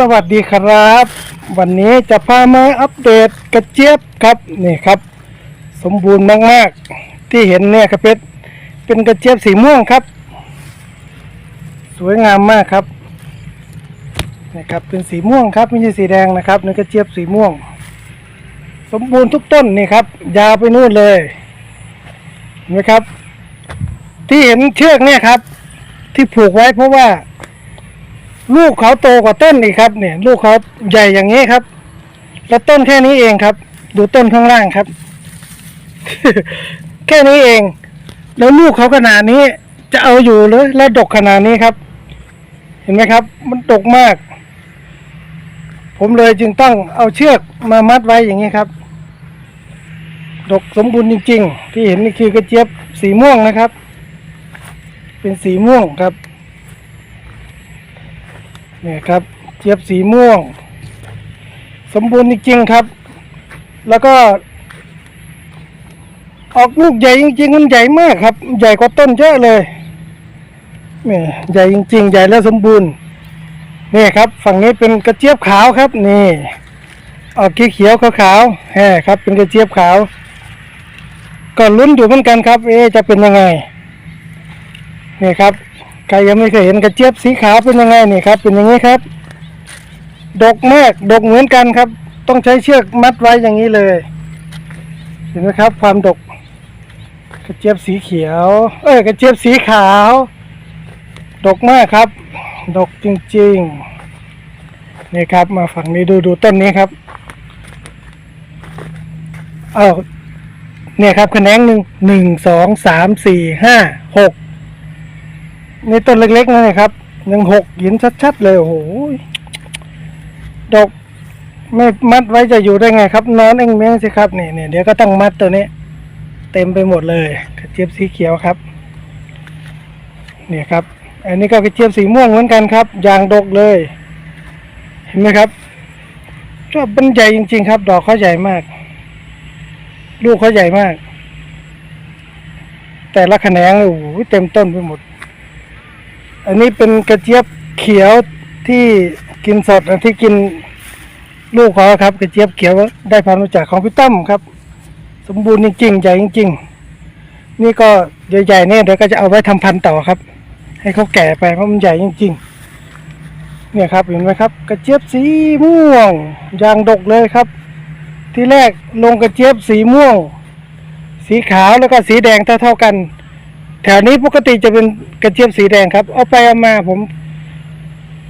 สวัสดีครับ วันนี้จะพามาอัปเดตกระเจี๊ยบครับนี่ครับ สมบูรณ์มากๆ ที่เห็นเนี่ยครับเพชรเป็นกระเจี๊ยบสีม่วงครับ สวยงามมากครับนี่ครับเป็นสีม่วงครับไม่ใช่สีแดงนะครับนี่กระเจี๊ยบสีม่วง สมบูรณ์ทุกต้นนี่ครับ ยาวไปนู่นเลยเห็นไหมครับ ที่เห็นเชือกเนี่ยครับ ที่ผูกไว้เพราะว่า ลูกเขาโตกว่าต้นอีกครับ เนี่ย ลูกเขาใหญ่อย่างนี้ครับ แล้วต้นแค่นี้เองครับ ดูต้นข้างล่างครับ แค่นี้เอง แล้วลูกเขาขนาดนี้ จะเอาอยู่หรือแล้วดกขนาดนี้ครับ เห็นไหมครับ มันดกมาก ผมเลยจึงต้องเอาเชือกมามัดไว้อย่างนี้ครับดกสมบูรณ์จริง ๆ ที่เห็นนี่คือกระเจี๊ยบสีม่วงนะครับ เป็นสีม่วงครับ นี่ครับเจี๊ยบสีม่วง สมบูรณ์จริงๆครับ แล้วก็ ออกลูกใหญ่จริงๆมันใหญ่มากครับ ใหญ่กว่าต้นเยอะเลยนี่ใหญ่จริง ๆ ใหญ่แล้วสมบูรณ์นี่ครับ ฝั่งนี้เป็นกระเจี๊ยบขาวครับ นี่ ออกเขียวๆขาวๆแฮ่ครับ เป็นกระเจี๊ยบขาวก็ลุ้นอยู่เหมือนกันครับ เอ๊จะเป็นยังไงนี่ครับ ใครยังไม่เคยเห็นกระเจี๊ยบสีขาวเป็นยังไงนี่ครับ เป็นอย่างนี้ครับ ดกมากดกเหมือนกันครับ ต้องใช้เชือกมัดไว้อย่างนี้เลย เห็นไหมครับ ความดก กระเจี๊ยบสีเขียว เอ้ยกระเจี๊ยบสีขาว ดกมากครับ ดกจริงๆนี่ครับ มาฝั่งนี้ดูดูต้นนี้ครับเอาเนี่ยครับแขนงหนึ่งหนึ่งสองสามสี่ห้าหก ในต้นเล็กๆนะครับยังหกเห็นชัดๆเลยโอ้โหดอกไม่มัดไว้จะอยู่ได้ไงครับ นอนเองแม่งสิครับนี่เนี่ยเดี๋ยวก็ต้องมัดตัวนี้ เต็มไปหมดเลยกระเจี๊ยบสีเขียวครับ เนี่ยครับ อันนี้ก็กระเจี๊ยบสีม่วงเหมือนกันครับยางดกเลย เห็นไหมครับชอบมันใหญ่จริง ๆ ครับ ดอกเขาใหญ่มาก ลูกเขาใหญ่มาก แต่ละแขนงโอ้โหเต็มต้นไปหมด อันนี้เป็นกระเจี๊ยบเขียวที่กินสดที่กินลูกเขาครับ กระเจี๊ยบเขียวได้ความรู้จักของพี่ตั้มครับ สมบูรณ์จริงๆใหญ่จริง ๆ นี่ก็ใหญ่ๆเนี่ยเดี๋ยวก็จะเอาไว้ทำพันธุ์ต่อครับ ให้เขาแก่ไปเพราะมันใหญ่จริง ๆ เนี่ยครับเห็นไหมครับ กระเจี๊ยบสีม่วงยางดกเลยครับ ที่แรกลงกระเจี๊ยบสีม่วง สีขาวแล้วก็สีแดงเท่าๆกัน แถวนี้ปกติจะเป็นกระเจี๊ยบสีแดงครับ เอาไปเอามาผม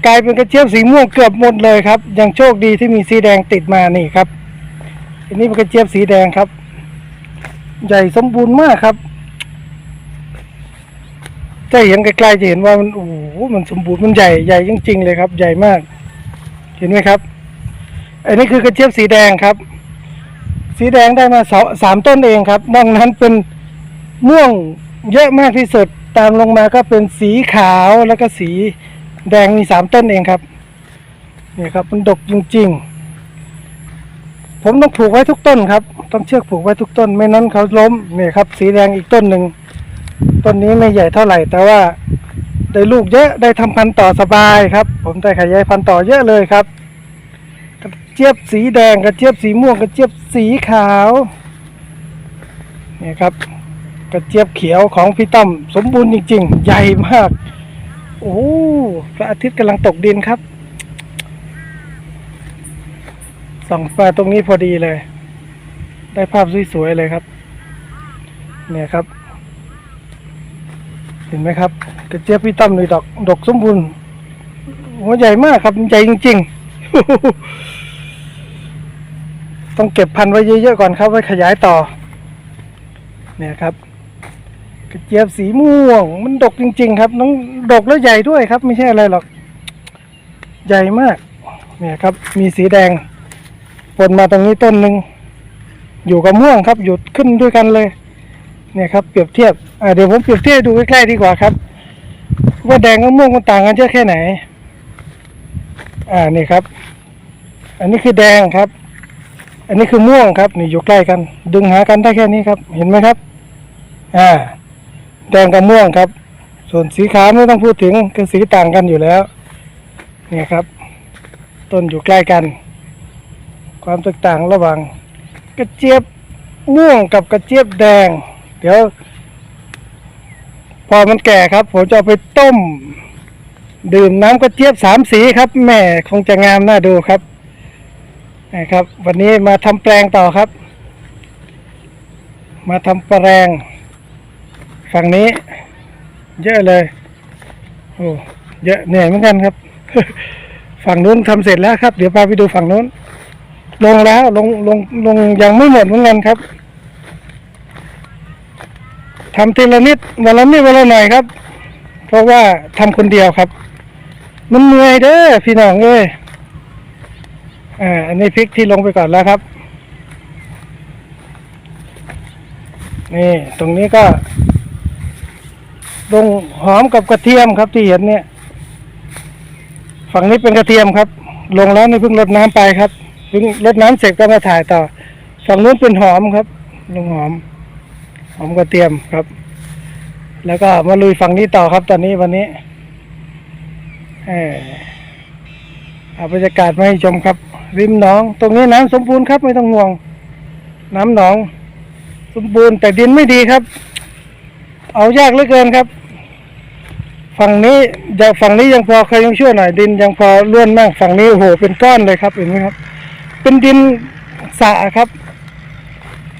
กลายเป็นกระเจี๊ยบสีม่วงเกือบหมดเลยครับ ยังโชคดีที่มีสีแดงติดมานี่ครับอันนี้เป็นกระเจี๊ยบสีแดงครับ ใหญ่สมบูรณ์มากครับจะเห็นไกลๆจะเห็นว่ามันโอ้โหมันสมบูรณ์มันใหญ่ใหญ่จริงๆเลยครับ ใหญ่มาก เห็นไหมครับ อันนี้คือกระเจี๊ยบสีแดงครับ สีแดงได้มาสามต้นเองครับนอกนั้นเป็นม่วง เยอะมากที่สุดตามลงมาก็เป็นสีขาวแล้วก็สีแดงมีสามต้นเองครับเนี่ยครับมันดกจริง ๆ ผมต้องผูกไว้ทุกต้นครับ ต้องเชือกผูกไว้ทุกต้น ไม่นั้นเขาล้มเนี่ยครับ สีแดงอีกต้นหนึ่งต้นนี้ไม่ใหญ่เท่าไหร่ แต่ว่าได้ลูกเยอะได้ทำพันธุ์ต่อสบายครับ ผมได้ขยายพันธุ์ต่อเยอะเลยครับ กระเจี๊ยบสีแดงกระเจี๊ยบสีม่วงกระเจี๊ยบสีขาวเนี่ยครับ ระเจี๊ยบเขียวของพี่ต้อมสมบูรณ์จริง ๆ ใหญ่มาก โอ้พระอาทิตย์กำลังตกดินครับส่องมาตรงนี้พอดีเลย ได้ภาพสวยๆเลยครับ เนี่ยครับ เห็นไหมครับ กระเจี๊ยบพี่ต้อมเลยดอกดอกสมบูรณ์หัวใหญ่มากครับใหญ่จริง ๆ ต้องเก็บพันไว้เยอะๆก่อนครับไว้ขยายต่อ เนี่ยครับ กระเจี๊ยบสีม่วง มันดกจริง ๆ ครับ น้องดกแล้วใหญ่ด้วยครับ ไม่ใช่อะไรหรอก ใหญ่มาก เนี่ยครับ มีสีแดงปนมาตรงนี้ต้นหนึ่งอยู่กับม่วงครับหยุดขึ้นด้วยกันเลย เนี่ยครับ เปรียบเทียบเดี๋ยวผมเปรียบเทียบดูใกล้ๆดีกว่าครับ ว่าแดงกับม่วงมันต่างกันเยอะแค่ไหน อ่านี่ครับ อันนี้คือแดงครับ อันนี้คือม่วงครับ นี่อยู่ใกล้กัน ดึงหากันได้แค่นี้ครับ เห็นไหมครับ อ่า แดงกับม่วงครับ ส่วนสีขาวไม่ต้องพูดถึงคือสีต่างกันอยู่แล้วเนี่ยครับ ต้นอยู่ใกล้กัน ความแตกต่างระหว่าง กระเจี๊ยบม่วงกับกระเจี๊ยบแดง เดี๋ยว พอมันแก่ครับ ผมจะไปต้ม ดื่มน้ำกระเจี๊ยบสามสีครับแหม่คงจะงามน่าดูครับนะครับ วันนี้มาทำแปลงต่อครับ มาทำแปลง ฝั่งนี้ เยอะเลย โอ้เยอะเหนื่อยเหมือนกันครับ ฝั่งนู้นทำเสร็จแล้วครับ เดี๋ยวพาไปดูฝั่งนู้น ลงแล้วลงลงลงยังไม่หมดเหมือนกันครับทำทีละนิดวันละนิดวันละหน่อยครับ เพราะว่าทำคนเดียวครับ มันเหนื่อยเด้อพี่น้องเอ้ยอ่าอันนี้พริกที่ลงไปก่อนแล้วครับนี่ ตรงนี้ก็ ลงหอมกับกระเทียมครับที่เห็นเนี่ย ฝั่งนี้เป็นกระเทียมครับ ลงแล้วนี่เพิ่งรดน้ำไปครับเพิ่งรดน้ำเสร็จก็มาถ่ายต่อ ฝั่งนู้นเป็นหอมครับลงหอม หอมกระเทียมครับ แล้วก็มาลุยฝั่งนี้ต่อครับ ตอนนี้วันนี้เออเอาบรรยากาศมาให้ชมครับ ริมหนอง ตรงนี้น้ำสมบูรณ์ครับไม่ต้องห่วง น้ำหนอง สมบูรณ์แต่ดินไม่ดีครับ เอายากเหลือเกินครับ ฝั่งนี้ยังฝั่งนี้ยังพอเคยยังช่วหน่อยดินยังพอล้วนมากฝั่งนี้โอ้โหเป็นก้อนเลยครับเห็นไหมครับ เป็นดินสะครับ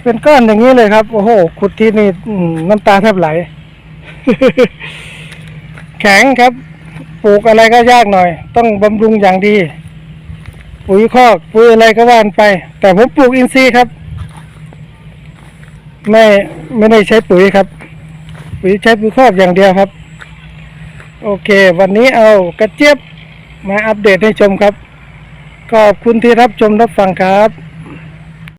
เป็นก้อนอย่างนี้เลยครับโอ้โหขุดที่นี่น้ำตาแทบไหล แข็งครับปลูกอะไรก็ยากหน่อย ต้องบำรุงอย่างดี ปุ๋ยคอกปุ๋ยอะไรก็ว่านไป แต่ผมปลูกอินทรีย์ครับ ไม่ไม่ได้ใช้ปุ๋ยครับ หรือใช้ปุ๋ยคอกอย่างเดียวครับ โอเค วันนี้เอากระเจี๊ยบมาอัปเดตให้ชมครับ ขอบคุณที่รับชมรับฟังครับ